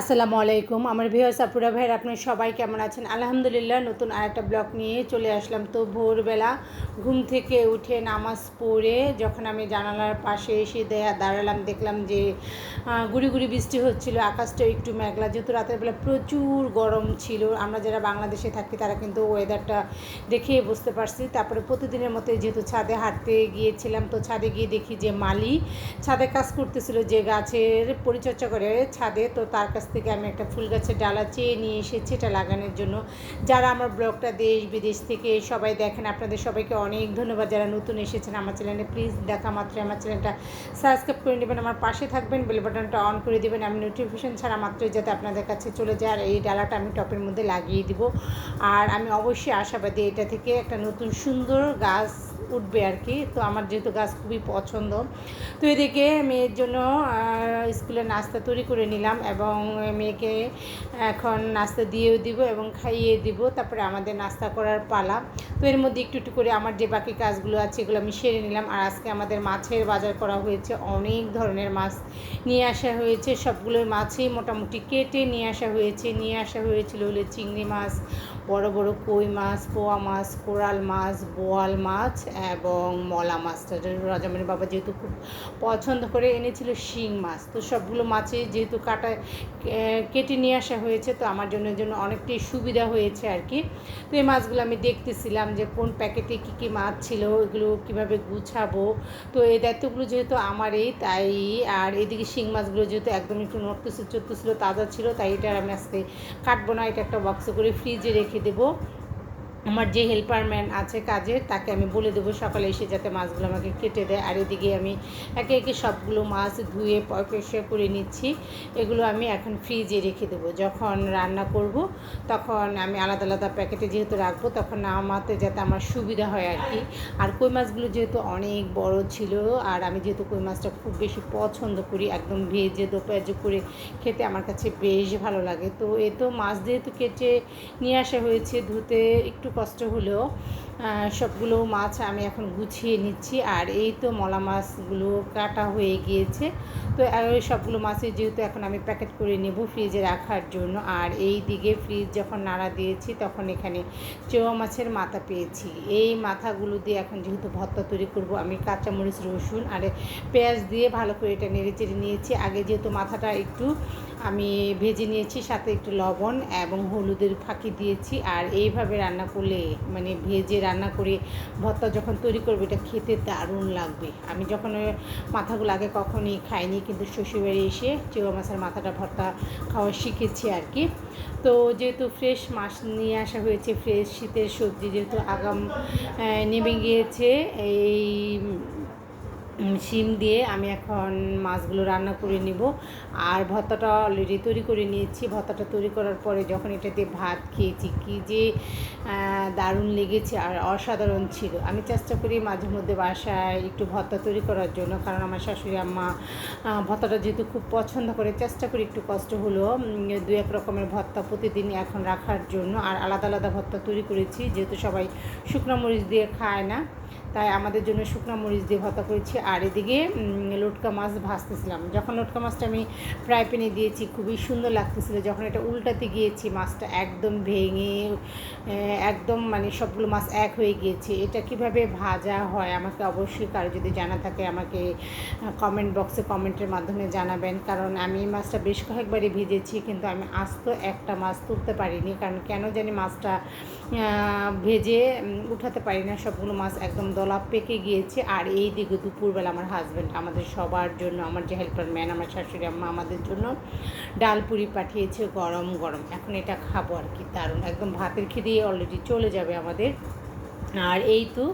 আসসালামু আলাইকুম। আমার ভিউয়ার্স, আপুরা ভাইয়ের, আপনার সবাই কেমন আছেন? আলহামদুলিল্লাহ, নতুন আরেকটা ব্লগ নিয়ে চলে আসলাম। তো ভোরবেলা ঘুম থেকে উঠে নামাজ পড়ে যখন আমি জানালার পাশে এসে দেয়া দাঁড়ালাম, দেখলাম যে গুড়ি গুড়ি বৃষ্টি হচ্ছিল, আকাশটা একটু মেঘলা। যেহেতু রাতের বেলা প্রচুর গরম ছিল, আমরা যারা বাংলাদেশে থাকি তারা কিন্তু ওয়েদারটা দেখে বুঝতে পারছি। তারপরে প্রতিদিনের মতো যেহেতু ছাদে হাঁটতে গিয়েছিলাম, তো ছাদে গিয়ে দেখি যে মালি ছাদে কাজ করতেছিল যে গাছের পরিচর্যা করে ছাদে, তো তার কাছ থেকে আমি একটা ফুল গাছের ডালা চেয়ে নিয়ে এসেছি এটা লাগানোর জন্য। যারা আমার ব্লগটা দেশ বিদেশ থেকে সবাই দেখেন, আপনাদের সবাইকে অনেক ধন্যবাদ। যারা নতুন এসেছেন আমার চ্যানেলে প্লিজ দেখা মাত্রই আমার চ্যানেলটা। সাবস্ক্রাইব করে নেবেন, আমার পাশে থাকবেন বেল বাটনটা অন করে দেবেন। আমি নোটিফিকেশন ছাড়া মাত্রই যাতে আপনাদের কাছে চলে যায়। আর এই ডালাটা আমি টপের মধ্যে লাগিয়ে দিব। আর আমি অবশ্যই আশাবাদী এটা থেকে একটা নতুন সুন্দর গাছ উঠবে আর কি। তো আমার যেহেতু গাছ খুবই পছন্দ। তো এদিকে মেয়ের জন্য স্কুলে নাস্তা তৈরি করে নিলাম এবং মেয়েকে এখন নাস্তা দিয়েও দিব এবং খাইয়ে দিব। তারপরে আমাদের নাস্তা করার পালা। তো এর মধ্যে একটু একটু করে আমার যে বাকি কাজগুলো আছে এগুলো আমি সেরে নিলাম। আর আজকে আমাদের মাছের বাজার করা হয়েছে। অনেক ধরনের মাছ নিয়ে আসা হয়েছে। সবগুলোই মাছই মোটামুটি কেটে নিয়ে আসা হয়েছে। নিয়ে আসা হয়েছিল হলে চিংড়ি মাছ বড় বড় কই মাছ, পোয়া মাছ, কোরাল মাছ, বোয়াল মাছ এবং মলা মাছটা রাজামণি বাবা যেহেতু খুব পছন্দ করে এনেছিল শিং মাছ, তো সবগুলো মাছে যেহেতু কাটা কেটে নিয়ে আসা হয়েছে, তো আমার জন্য জন্য অনেকটাই সুবিধা হয়েছে আর কি। তো এই মাছগুলো আমি দেখতেছিলাম যে কোন প্যাকেটে কী কী মাছ ছিল এগুলো কীভাবে গুছাবো। তো এই দায়িত্বগুলো যেহেতু আমারই, তাই আর এদিকে শিং মাছগুলো যেহেতু একদম একটু নড়তেছে, চড়তেছিল, তাজা ছিল, তাই এটা আমি আজকে কাটবো না, এটা একটা বক্সে করে ফ্রিজে রেখে দেবো। আমার যে হেল্পার ম্যান আছে কাজের তাকে আমি বলে দেবো সকালে এসে যাতে মাছগুলো আমাকে কেটে দেয়। আর এদিকে আমি একে একে সবগুলো মাছ ধুয়ে পরিষ্কার করে নিচ্ছি। এগুলো আমি এখন ফ্রিজে রেখে দেবো। যখন রান্না করব, তখন আমি আলাদা আলাদা প্যাকেটে যেহেতু রাখব, তখন নামাতে যাতে আমার সুবিধা হয় আর কি। আর কই মাছগুলো যেহেতু অনেক বড় ছিল, আর আমি যেহেতু কই মাছটা খুব বেশি পছন্দ করি, একদম ভেজে দোপেজে করে খেতে আমার কাছে বেশ ভালো লাগে। তো এ তো মাছ যেহেতু কেটে নিয়ে আসা হয়েছে, ধুতে একটু কষ্ট হলেও সবগুলো মাছ আমি এখন গুছিয়ে নিচ্ছি। আর এই তো মলা মাছগুলো কাটা হয়ে গিয়েছে। তো সবগুলো মাছের যেহেতু এখন আমি প্যাকেট করে নেব ফ্রিজে রাখার জন্য। আর এই দিকে ফ্রিজ যখন নাড়া দিয়েছি, তখন এখানে চেওয়া মাছের মাথা পেয়েছি। এই মাথাগুলো দিয়ে এখন যেহেতু ভর্তা তৈরি করব, আমি কাঁচামরিচ, রসুন আর পেঁয়াজ দিয়ে ভালো করে এটা নেড়ে চেড়ে নিয়েছি। আগে যেহেতু মাথাটা একটু আমি ভেজে নিয়েছি, সাথে একটু লবণ এবং হলুদের ফাঁকি দিয়েছি। আর এইভাবে রান্না করলে মানে ভেজে রান্না করে ভর্তা যখন তৈরি করবে, এটা খেতে দারুণ লাগবে। আমি যখন মাথাগুলো আগে কখনই খাইনি, কিন্তু শ্বশুরবাড়ি এসে চেওয়া মাছের মাথাটা ভর্তা খাওয়া শিখেছি আর কি। তো যেহেতু ফ্রেশ মাছ নিয়ে আসা হয়েছে ফ্রেশ শীতের সবজি যেহেতু আগাম নেমে গিয়েছে, এই শিম দিয়ে আমি এখন মাছগুলো রান্না করে নিব। আর ভর্তাটা অলরেডি তৈরি করে নিয়েছি। ভর্তাটা তৈরি করার পরে যখন এটা দিয়ে ভাত খেয়েছি, কি যে দারুণ লেগেছে আর অসাধারণ ছিল। আমি চেষ্টা করি মাঝে মধ্যে বাসায় একটু ভর্তা তৈরি করার জন্য, কারণ আমার শাশুড়ি আম্মা ভর্তাটা যেহেতু খুব পছন্দ করে, চেষ্টা করি একটু কষ্ট হলো দু এক রকমের ভর্তা প্রতিদিন এখন রাখার জন্য। আর আলাদা আলাদা ভর্তা তৈরি করেছি, যেহেতু সবাই শুকনো মরিচ দিয়ে খায় না। তাই আমাদের জন্য শুকনো মরিচ দিয়ে ভর্তা করেছি। আর এদিকে লটকা মাছ ভাজতেছিলাম। যখন লটকা মাছটা আমি ফ্রাই প্যানে দিয়েছি, খুবই সুন্দর লাগতেছিল। যখন এটা উল্টাতে গিয়েছি, মাছটা একদম ভেঙে একদম মানে সবগুলো মাছ এক হয়ে গিয়েছে। এটা কীভাবে ভাজা হয় আমাকে অবশ্যই কারও যদি জানা থাকে, আমাকে কমেন্ট বক্সে কমেন্টের মাধ্যমে জানাবেন। কারণ আমি মাছটা বেশ কয়েকবারই ভেজেছি, কিন্তু আমি আস্ত একটা মাছ তুলতে পারিনি। কারণ কেন জানি মাছটা ভেজে উঠাতে পারি না। সবগুলো মাছ একদম দলা পেকে গিয়েছে আর এই দিকে দুপুরবেলা আমার হাজব্যান্ড আমাদের সবার জন্য, আমার যে হেল্পার ম্যান আমার শাশুড়ি আম্মা আমাদের জন্য ডাল পুরি পাঠিয়েছে গরম গরম। এখন এটা খাব আর কি, দারুণ। একদম ভাতের খেয়ে অলরেডি চলে যাবে আমাদের। আর এই তো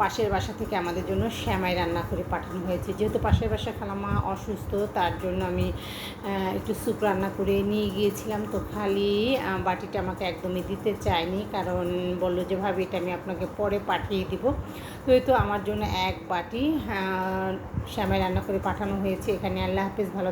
পাশের বাসা থেকে আমাদের জন্য শ্যামাই রান্না করে পাঠানো হয়েছে। যেহেতু পাশের বাসা খালামা অসুস্থ, তার জন্য আমি একটু স্যুপ রান্না করে নিয়ে গিয়েছিলাম। তো খালি বাটিটা আমাকে একদমই দিতে চায়নি, কারণ বলল যে, ভাবি, এটা আমি আপনাকে পরে পাঠিয়ে দিব। তো এই তো আমার জন্য এক বাটি শ্যামাই রান্না করে পাঠানো হয়েছে। এখানে আল্লাহ হাফিজ, ভালো